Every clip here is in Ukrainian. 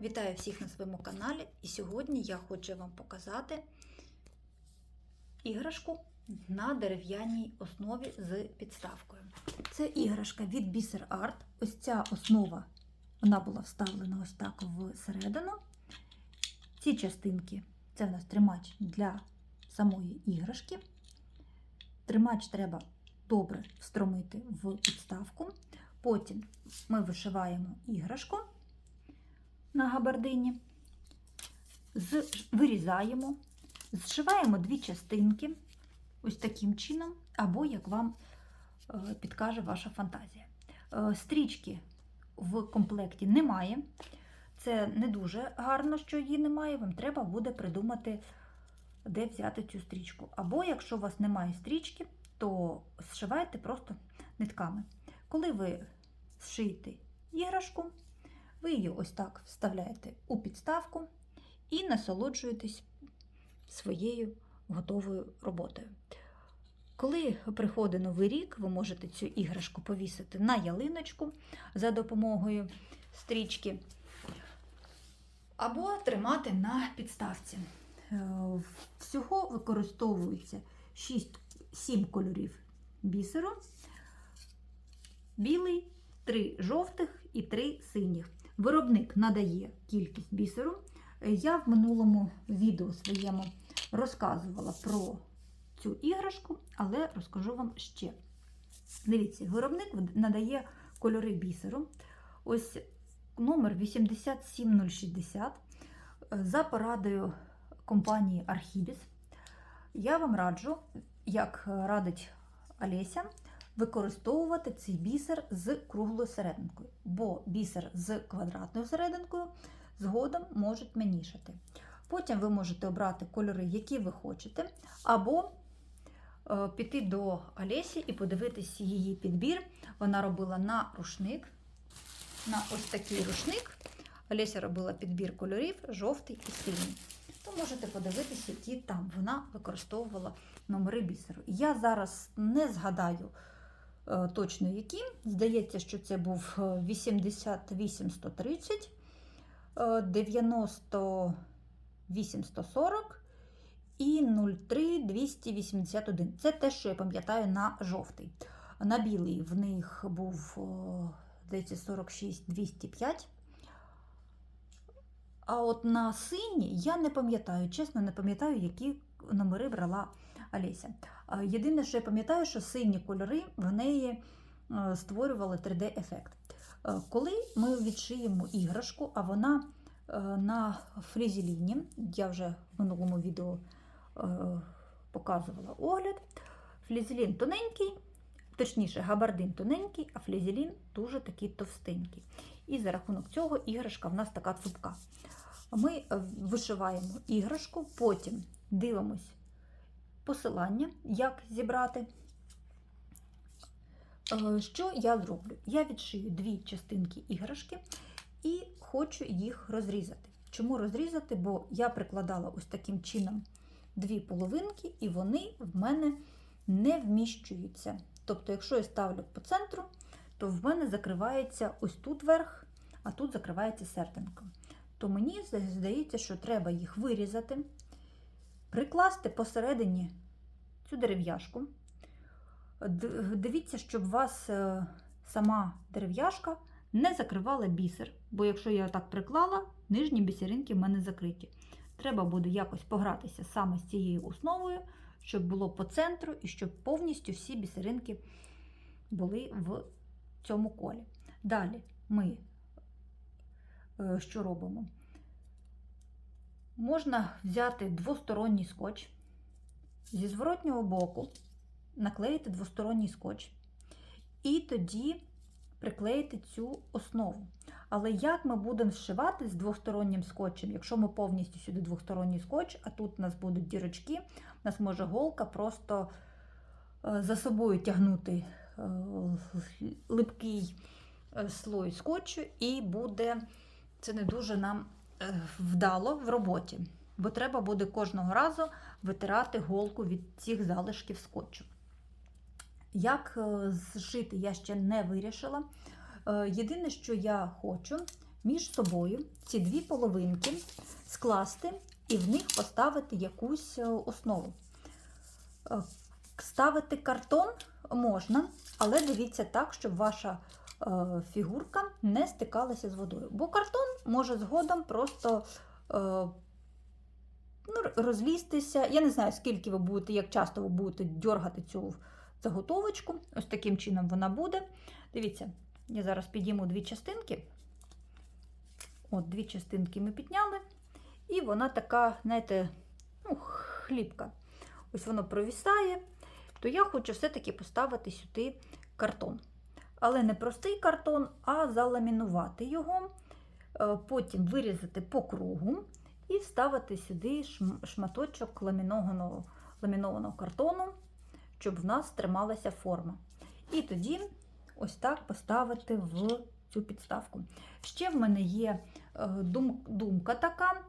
Вітаю всіх на своєму каналі, і сьогодні я хочу вам показати іграшку на дерев'яній основі з підставкою. Це іграшка від Бісер Арт. Ось ця основа вона була вставлена ось так всередину. Ці частинки це в нас тримач для самої іграшки. Тримач треба добре встромити в підставку. Потім ми вишиваємо іграшку на габардині, з- вирізаємо, зшиваємо дві частинки ось таким чином, або як вам е, підкаже ваша фантазія. Е, Стрічки в комплекті немає. Це не дуже гарно, що її немає. Вам треба буде придумати, де взяти цю стрічку. Або, якщо у вас немає стрічки, то зшивайте просто нитками. Коли ви зшиєте іграшку, ви її ось так вставляєте у підставку і насолоджуєтесь своєю готовою роботою. Коли приходить новий рік, ви можете цю іграшку повісити на ялиночку за допомогою стрічки, або тримати на підставці. Е, Всього використовується 6-7 кольорів бісеру, білий, 3 жовтих і 3 синіх. Виробник надає кількість бісеру. Е, Я в минулому відео своєму розказувала про цю іграшку, але розкажу вам ще. Дивіться, виробник надає кольори бісеру. Ось номер 87060 Е, за порадою компанії Архібіс. Я вам раджу, як радить Олеся, використовувати цей бісер з круглою серединкою, бо бісер з квадратною серединкою згодом можуть м'янішати. Потім ви можете обрати кольори, які ви хочете, або е, піти до Олесі і подивитись її підбір. Вона робила на рушник, на ось такий рушник. Олеся робила підбір кольорів жовтий і синій. То можете подивитися, які там вона використовувала номери бісеру. Я зараз не згадаю точно які. Здається, що це був е, 88130, е, 98140 і 03281. Це те, що я пам'ятаю на жовтий. На білий в них був, здається, 46205. А от на синій я не пам'ятаю, чесно, не пам'ятаю, які номери брала Олеся. Єдине, що я пам'ятаю, що сині кольори в неї е, створювали 3D-ефект. Е, Коли ми відшиємо іграшку, а вона е, на фрізеліні, я вже в минулому відео показувала огляд, флізелін тоненький, точніше, габардин тоненький, а флізелін дуже такий товстенький. І за рахунок цього іграшка в нас така цупка. Ми вишиваємо іграшку, потім дивимось посилання, як зібрати. Е, Що я зроблю? Я відшию дві частинки іграшки і хочу їх розрізати. Чому розрізати? Бо я прикладала ось таким чином дві половинки, і вони в мене не вміщуються. Тобто, якщо я ставлю по центру, то в мене закривається ось тут верх, а тут закривається серденько. То мені здається, що треба їх вирізати, прикласти посередині цю дерев'яшку. Дивіться, щоб у вас е, сама дерев'яшка не закривала бісер, бо якщо я так приклала, нижні бісеринки в мене закриті. Треба буде якось погратися саме з цією основою, щоб було по центру і щоб повністю всі бісеринки були в цьому колі. Далі ми е, що робимо? Можна взяти двосторонній скотч, зі зворотнього боку наклеїти двосторонній скотч, і тоді приклеїти цю основу. Але як ми будемо зшивати з двостороннім скотчем, якщо ми повністю сюди двосторонній скотч, а тут у нас будуть дірочки, у нас може голка просто е, за собою тягнути е, липкий е, слой скотчу, і буде це не дуже нам вдало в роботі, бо треба буде кожного разу витирати голку від цих залишків скотчу. Як е, зшити, я ще не вирішила. Е, Єдине, що я хочу, між собою ці дві половинки скласти і в них поставити якусь е, основу. Е, Ставити картон можна, але дивіться так, щоб ваша е, фігурка не стикалася з водою. Бо картон може згодом просто е, ну, розлізтися. Я не знаю, скільки ви будете, як часто ви будете дергати цю заготовочку. Ось таким чином вона буде. Дивіться, я зараз підійму дві частинки. От, дві частинки ми підняли. І вона така, знаєте, ну, хлібка. Ось воно провісає. То я хочу все-таки поставити сюди картон. Але не простий картон, а заламінувати його, е, потім вирізати по кругу і вставити сюди шматочок ламінованого, ламінованого картону, щоб в нас трималася форма. І тоді ось так поставити в цю підставку. Ще в мене є е, думка така: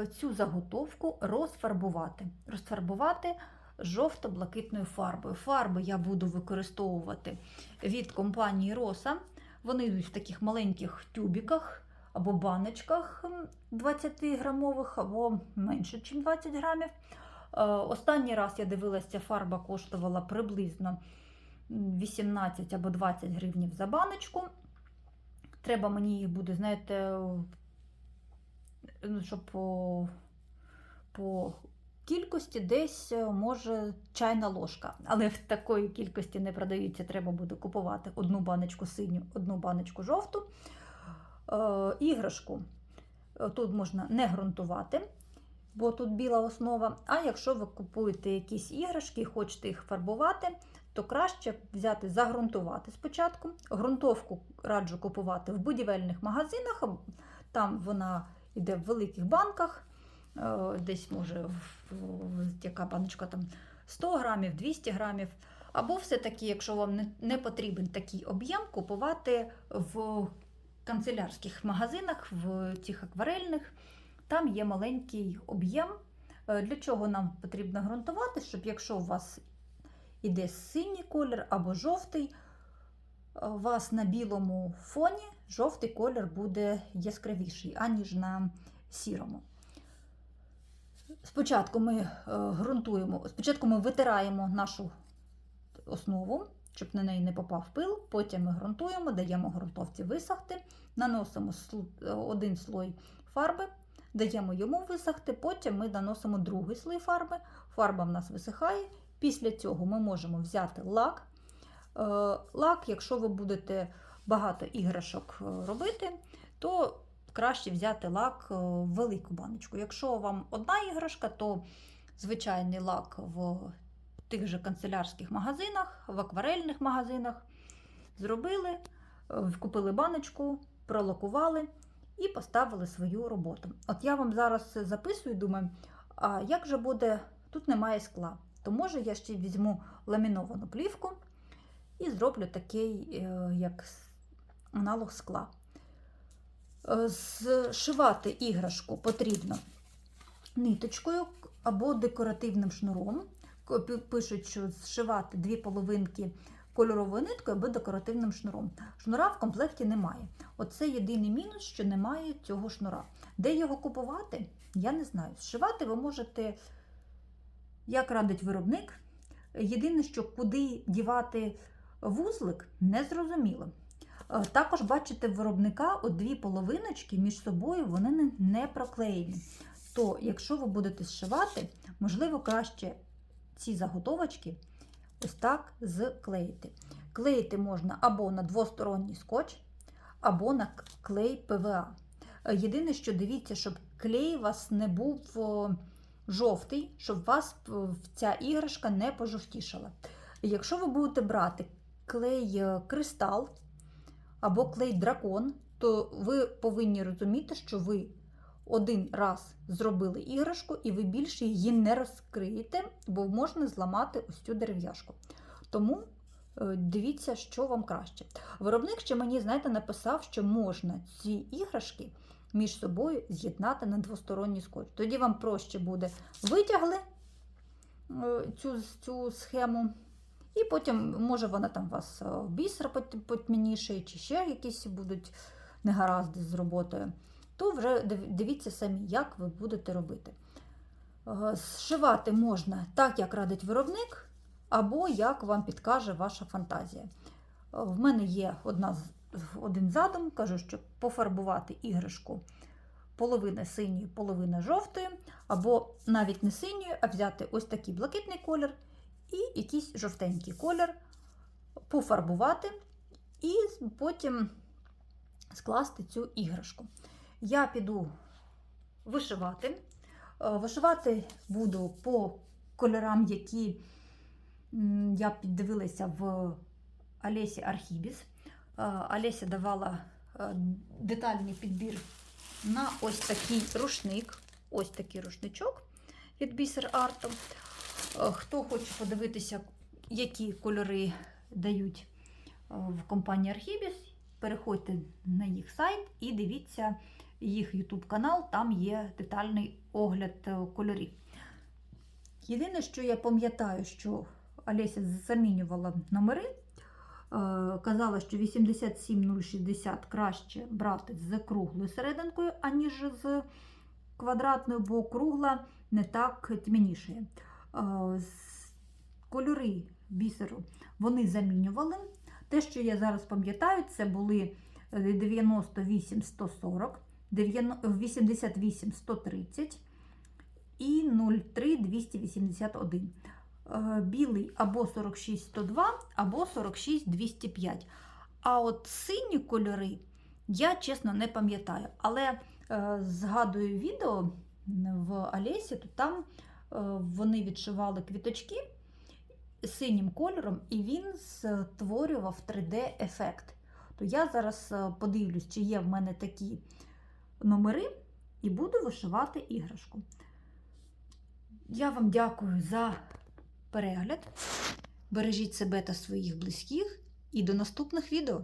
е, цю заготовку розфарбувати. Розфарбувати жовто-блакитною фарбою. Фарби я буду використовувати від компанії Роса. Вони йдуть в таких маленьких тюбіках або баночках 20-грамових, або менше, ніж 20 грамів. Е, Останній раз я дивилася, фарба коштувала приблизно 18 або 20 гривнів за баночку. Треба мені їх буде, знаєте, ну, щоб по, по кількості десь е, може чайна ложка. Але в такої кількості не продаються, треба буде купувати одну баночку синю, одну баночку жовту. Е, іграшку е, тут можна не ґрунтувати, бо тут біла основа. А якщо ви купуєте якісь іграшки і хочете їх фарбувати, то краще взяти загрунтувати спочатку. Грунтовку раджу купувати в будівельних магазинах. Там вона йде в великих банках. Е, Десь може яка баночка там 100 грамів, 200 грамів. Або все-таки, якщо вам не, потрібен такий об'єм, купувати в канцелярських магазинах, в цих акварельних. Там є маленький об'єм. Е, Для чого нам потрібно ґрунтувати, щоб якщо у вас іде синій колір або жовтий, е, у вас на білому фоні жовтий колір буде яскравіший, аніж на сірому. Спочатку ми е, ґрунтуємо, спочатку ми витираємо нашу основу, щоб на неї не попав пил. Потім ми ґрунтуємо, даємо ґрунтовці висохти, наносимо е, один слой фарби, даємо йому висохти, потім ми наносимо другий слой фарби. Фарба в нас висихає. Після цього ми можемо взяти лак. Е, Лак, якщо ви будете багато іграшок робити, то краще взяти лак е, в велику баночку. Якщо вам одна іграшка, то звичайний лак в тих же канцелярських магазинах, в акварельних магазинах зробили, е, купили баночку, пролакували і поставили свою роботу. От я вам зараз записую, думаю, а як же буде, тут немає скла, то може я ще візьму ламіновану плівку і зроблю такий, е, як аналог скла. Е, Зшивати іграшку потрібно ниточкою або декоративним шнуром. Пишуть, що зшивати дві половинки кольоровою ниткою або декоративним шнуром. Шнура в комплекті немає. Оце єдиний мінус, що немає цього шнура. Де його купувати, я не знаю. Зшивати ви можете, як радить виробник. Єдине, що куди дівати вузлик, не зрозуміло. Е, Також бачите виробника от дві половиночки між собою вони не- проклеєні. То, якщо ви будете зшивати, можливо, краще ці заготовочки ось так зклеїти. Клеїти можна або на двосторонній скотч, або на клей ПВА. Е, Єдине, що дивіться, щоб клей у вас не був жовтий, щоб вас ця іграшка не пожовтішала. Якщо ви будете брати клей е, кристал або клей дракон, то ви повинні розуміти, що ви один раз зробили іграшку, і ви більше її не розкриєте, бо можна зламати ось цю дерев'яшку. Тому е, дивіться, що вам краще. Виробник ще мені, знаєте, написав, що можна ці іграшки між собою з'єднати на двосторонній скотч. Тоді вам проще буде витягли е, цю, цю схему. І потім, може, вона там вас е, бісер пот- потьмяніший, чи ще якісь будуть негаразди з роботою, то вже дивіться самі, як ви будете робити. Е, Зшивати можна так, як радить виробник, або як вам підкаже ваша фантазія. Е, В мене є одна, один задум, кажу, що пофарбувати іграшку половина синьої, половина жовтої, або навіть не синьої, а взяти ось такий блакитний колір і якийсь жовтенький колір, пофарбувати і потім скласти цю іграшку. Я піду вишивати. Е, Вишивати буду по кольорам, які я піддивилася в Олесі Архібіс. Е, Олеся давала е, детальний підбір на ось такий рушник. Ось такий рушничок від бісер арту. Е, Хто хоче подивитися, які кольори дають е, в компанії Архібіс, переходьте на їх сайт і дивіться їх YouTube канал, там є детальний огляд е, кольорів. Єдине, що я пам'ятаю, що Олеся замінювала номери. Казала, що 87060 краще брати з круглою серединкою, аніж з квадратною, бо кругла не так тьмянішає. Е, Кольори бісеру вони замінювали. Те, що я зараз пам'ятаю, це були 98 140, 88 130 і 03 281. Е, Білий або 46 102, або 46 205. А от сині кольори я чесно не пам'ятаю. Але е, згадую відео в Олесі, то там вони відшивали квіточки синім кольором, і він створював 3D-ефект. То я зараз е, подивлюсь, чи є в мене такі номери, і буду вишивати іграшку. Я вам дякую за перегляд. Бережіть себе та своїх близьких і до наступних відео.